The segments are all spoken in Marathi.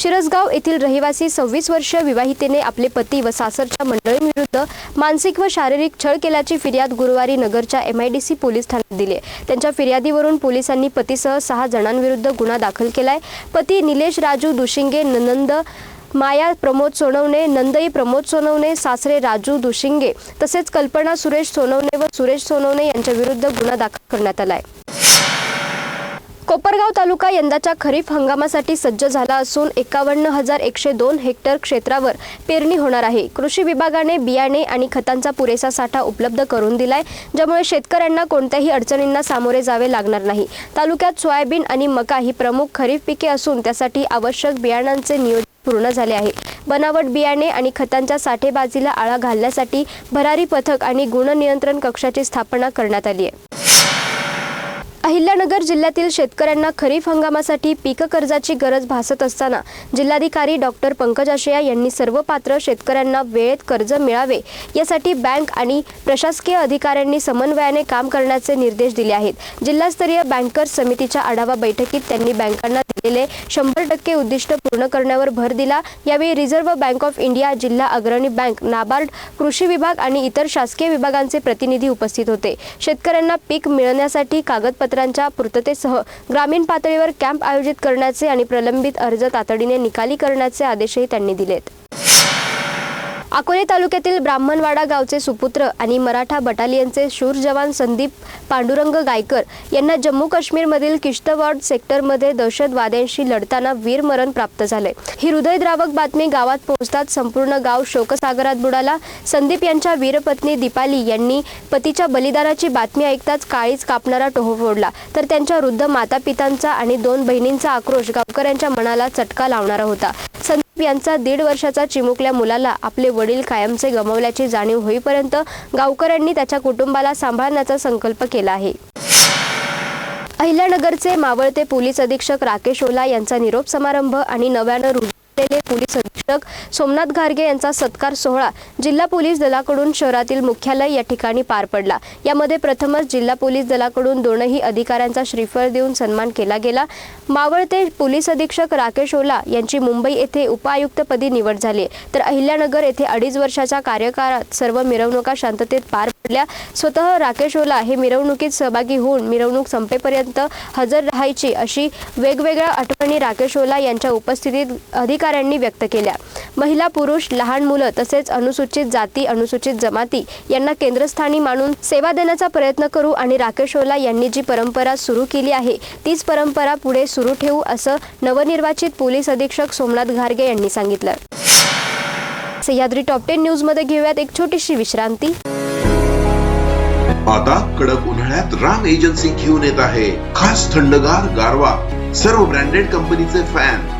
शिरसगाव येथील रहिवासी सव्वीस वर्ष विवाहितेने आपले पती व सासरच्या मंडळींविरुद्ध मानसिक व शारीरिक छळ केल्याची फिर्याद गुरुवारी नगरच्या एमआयडीसी पोलीस ठाण्यात दिली त्यांच्या फिर्यादीवरून पोलिसांनी पतीसह सहा जणांविरुद्ध गुन्हा दाखल केलाय. पती निलेश राजू दुशिंगे ननंद माया प्रमोद सोनवणे नंदई प्रमोद सोनवणे सासरे राजू दुशिंगे तसेच कल्पना सुरेश सोनवणे व सुरेश सोनवणे यांच्या विरुद्ध गुन्हा दाखल करण्यात आला आहे कोपरगाव तालुका यंदाच्या खरीप हंगामासाठी सज्ज झाला असून एकावन्न हजार एकशे दोन हेक्टर क्षेत्रावर पेरणी होणार आहे. कृषी विभागाने बियाणे आणि खतांचा पुरेसा साठा उपलब्ध करून दिलाय ज्यामुळे शेतकऱ्यांना कोणत्याही अडचणींना सामोरे जावे लागणार नाही. तालुक्यात सोयाबीन आणि मका ही प्रमुख खरीप पिके असून त्यासाठी आवश्यक बियाणांचे नियोजन पूर्ण झाले आहे. बनावट बियाणे आणि खतांच्या साठेबाजीला आळा घालण्यासाठी भरारी पथक आणि गुणनियंत्रण कक्षाची स्थापना करण्यात आली आहे. अहिल्यानगर जिल्ह्यातील शेतकऱ्यांना खरीप हंगामासाठी पीक कर्जाची गरज भासत असताना जिल्हाधिकारी डॉक्टर पंकज आशया यांनी सर्व पात्र शेतकऱ्यांना वेळेत कर्ज मिळावे यासाठी बँक आणि प्रशासकीय अधिकाऱ्यांनी समन्वयाने काम करण्याचे निर्देश दिले आहेत. जिल्हास्तरीय बँकर्स समितीच्या आढावा बैठकीत त्यांनी बँकांना दिलेले शंभर टक्के उद्दिष्ट पूर्ण करण्यावर भर दिला. यावेळी रिझर्व्ह बँक ऑफ इंडिया जिल्हा अग्रणी बँक नाबार्ड कृषी विभाग आणि इतर शासकीय विभागांचे प्रतिनिधी उपस्थित होते. शेतकऱ्यांना पीक मिळण्यासाठी कागदपत्रांच्या पूर्ततेसह ग्रामीण पातळीवर कॅम्प आयोजित करण्याचे आणि प्रलंबित अर्ज तातडीने निकाली करण्याचे आदेशही त्यांनी दिलेत. अकोले तालुक्यातील ब्राह्मणवाडा गावचे सुपुत्र आणि मराठा बटालियनचे शूर जवान संदीप पांडुरंग गायकर यांना जम्मू काश्मीरमधील किश्तवाड सेक्टरमध्ये दहशतवाद्यांशी लढताना वीरमरण प्राप्त झाले. ही हृदयद्रावक बातमी गावात पोहोचताच संपूर्ण गाव शोकसागरात बुडाला. संदीप यांच्या वीरपत्नी दीपाली यांनी पतीच्या बलिदानाची बातमी ऐकताच काळीच कापणारा टोह फोडला. तर त्यांच्या वृद्ध मातापितांचा आणि दोन बहिणींचा आक्रोश गावकऱ्यांच्या मनाला चटका लावणारा होता. यांचा दीड वर्षाचा चिमुकल्या मुलाला आपले वडील कायमचे गमावल्याची जाणीव होईपर्यंत गावकऱ्यांनी त्याच्या कुटुंबाला सांभाळण्याचा संकल्प केला आहे. अहिल्यानगरचे मावळते पोलीस अधीक्षक राकेश ओला यांचा निरोप समारंभ आणि नव्यानं असलेले पोलीस अधीक्षक सोमनाथ घारगे यांचा सत्कार सोहळा जिल्हा पोलीस दलाकडून शहरातील मुख्यालय या ठिकाणी पार पडला. यामध्ये प्रथमच जिल्हा पोलीस दलाकडून दोनही अधिकाऱ्यांचा श्रीफळ देऊन सन्मान केला गेला. मावळते पोलीस अधीक्षक राकेश ओला यांची मुंबई येथे उपायुक्तपदी निवड झाली. तर अहिल्यानगर येथे अडीच वर्षाच्या कार्यकाळात सर्व मिरवणुका शांततेत पार पडल्या. स्वतः राकेश ओला हे मिरवणुकीत सहभागी होऊन मिरवणूक संपेपर्यंत हजर राहायची अशी वेगवेगळ्या आठवणी राकेश ओला यांच्या उपस्थितीत अधिकारी अधिकाऱ्यांनी व्यक्त केल्या. महिला पुरुष लहान मुलं तसेच अनुसूचित जाती अनुसूचित जमाती यांना केंद्रस्थानी मानून सेवा देण्याचा प्रयत्न करू आणि राकेश ओला यांनी जी परंपरा सुरू केली आहे तीच परंपरा पुढे सुरू ठेवू असं नवनिर्वाचित पोलीस अधीक्षक सोमनाथ घारगे यांनी सांगितलं. सह्याद्री टॉप टेन न्यूजमध्ये घेऊयात एक छोटीशी विश्रांती. आता कडक उन्हाळ्यात राम एजन्सी घेऊन येत आहे. खास थंडगार गारवा. सर्व ब्रँडेड कंपनीचे फॅन.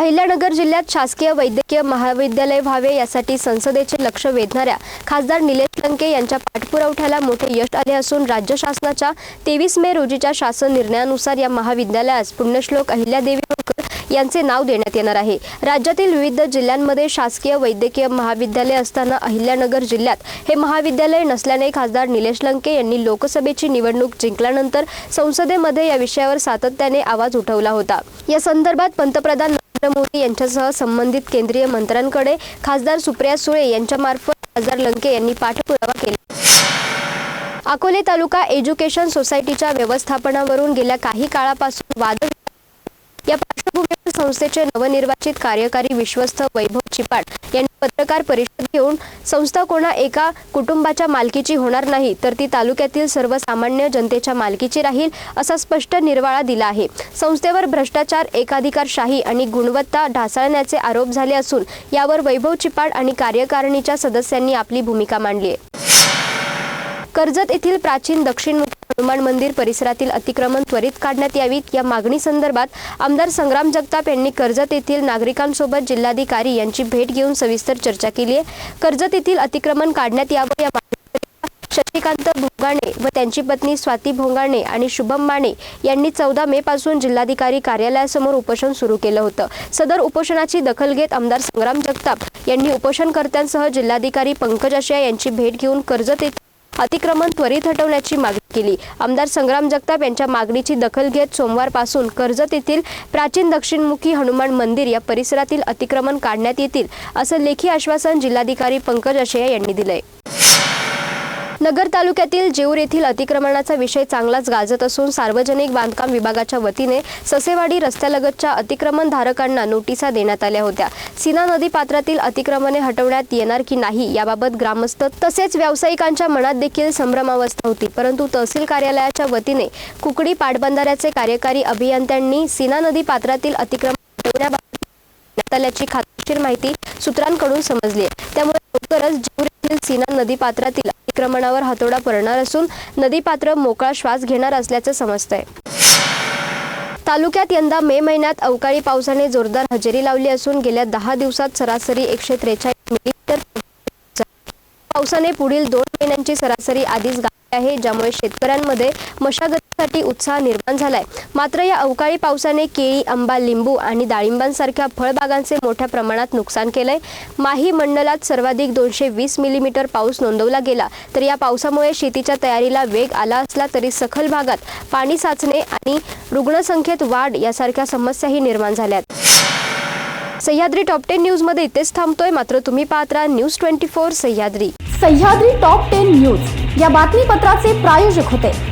अहिल्यानगर जिल्ह्यात शासकीय वैद्यकीय महाविद्यालय व्हावे यासाठी संसदेचे लक्ष वेधणाऱ्या खासदार निलेश लंके यांच्या पाठपुरावठ्याला मोठे यश आले असून राज्य शासनाच्या तेवीस मे रोजीच्या शासन निर्णयानुसार या महाविद्यालयास पुण्यश्लोक अहिल्यादेवी होळकर यांचे नाव देण्यात येणार आहे. राज्यातील विविध जिल्ह्यांमध्ये शासकीय वैद्यकीय महाविद्यालय असताना अहिल्यानगर जिल्ह्यात हे महाविद्यालय नसल्याने खासदार निलेश लंके यांनी लोकसभेची निवडणूक जिंकल्यानंतर संसदेमध्ये या विषयावर सातत्याने आवाज उठवला होता. या संदर्भात पंतप्रधान नरेंद्र मोदी यांच्यासह संबंधित केंद्रीय मंत्र्यांकडे खासदार सुप्रिया सुळे यांच्यामार्फत खासदार लंके यांनी पाठपुरावा केला. अकोले तालुका एज्युकेशन सोसायटीच्या व्यवस्थापनावरून गेल्या काही काळापासून वाद या पार्श्वभूमीवर संस्थेचे नवनिर्वाचित कार्यकारी विश्वस्त वैभव चिपाट यांनी पत्रकार परिषद घेऊन संस्था कोणा एका कुटुंबाच्या मालकीची होणार नाही तर ती तालुक्यातील सर्वसामान्य जनतेच्या मालकीची राहील असा स्पष्ट निर्वाळा दिला आहे. संस्थेवर भ्रष्टाचार एकाधिकारशाही आणि गुणवत्ता ढासळण्याचे आरोप झाले असून यावर वैभव चिपाड आणि कार्यकारिणीच्या सदस्यांनी आपली भूमिका मांडली आहे. कर्जत येथील प्राचीन दक्षिण हनुमान मंदिर परिसरातील अतिक्रमण त्वरित काढण्यात यावीत या मागणी संदर्भात आमदार संग्राम जगताप यांनी कर्जत येथील नागरिकांसोबत जिल्हाधिकारी यांची भेट घेऊन सविस्तर चर्चा केली आहे. कर्जत येथील अतिक्रमण काढण्यात यावं या शशिकांत भोंगाणे व त्यांची पत्नी स्वाती भोंगाणे आणि शुभम माने यांनी चौदा मे पासून जिल्हाधिकारी कार्यालयासमोर उपोषण सुरू केलं होतं. सदर उपोषणाची दखल घेत आमदार संग्राम जगताप यांनी उपोषणकर्त्यांसह जिल्हाधिकारी पंकज आशिया यांची भेट घेऊन कर्जत येथील अतिक्रमण त्वरित हटवण्याची मागणी केली. आमदार संग्राम जगताप यांच्या मागणीची दखल घेत सोमवारपासून कर्जत येथील प्राचीन दक्षिणमुखी हनुमान मंदिर या परिसरातील अतिक्रमण काढण्यात येतील असं लेखी आश्वासन जिल्हाधिकारी पंकज आशया यांनी दिलंय. नगर तालुक्यातील जेऊर येथील अतिक्रमणाचा विषय चांगलाच गाजत असून सार्वजनिक बांधकाम विभागाच्या वतीने ससेवाडी रस्त्यालगतच्या अतिक्रमणधारकांना नोटिसा देण्यात आल्या होत्या. सीना नदी पात्रातील अतिक्रमणे हटवण्यात येणार की नाही याबाबत ग्रामस्थ तसेच व्यावसायिकांच्या मनात देखील संभ्रमावस्था होती. परंतु तहसील कार्यालयाच्या वतीने कुकडी पाटबंधाऱ्याचे कार्यकारी अभियंत्यांनी सीना नदी पात्रातील अतिक्रमण हटवण्याबाबत आल्याची खात्रीशीर माहिती सूत्रांकडून समजली आहे. त्यामुळे लवकरच जिल्ह्यातील येथील सीना नदीपात्रातील अतिक्रमणावर हातोडा पडणार असून नदीपात्र मोकळा श्वास घेणार असल्याचं समजतंय. तालुक्यात यंदा मे महिन्यात अवकाळी पावसाने जोरदार हजेरी लावली असून गेल्या दहा दिवसात सरासरी एकशे त्रेचाळीस मिलीमीटर पावसाने पुढील दोन महिन्यांची सरासरी आधीच गाठली आहे ज्यामुळे शेतकऱ्यांमध्ये मशागत मशागतीसाठी उत्साह निर्माण झालाय. मात्र या अवकाळी पावसाने केळी आंबा लिंबू आणि डाळिंबांसारख्या फळबागांचे मोठ्या प्रमाणात नुकसान केलंय. माही मंडलात सर्वाधिक दोनशे वीस मिलीमीटर पाऊस नोंदवला गेला. तर या पावसामुळे शेतीच्या तयारीला वेग आला असला तरी सखल भागात पाणी साचणे आणि रुग्णसंख्येत वाढ यासारख्या समस्याही निर्माण झाल्यात. सह्याद्री टॉप टेन न्यूजमध्ये इथेच थांबतोय. मात्र तुम्ही पाहत राहा news twenty four Sahyadri. Sahyadri top ten news. या बातमीपत्राचे प्रायोजक होते.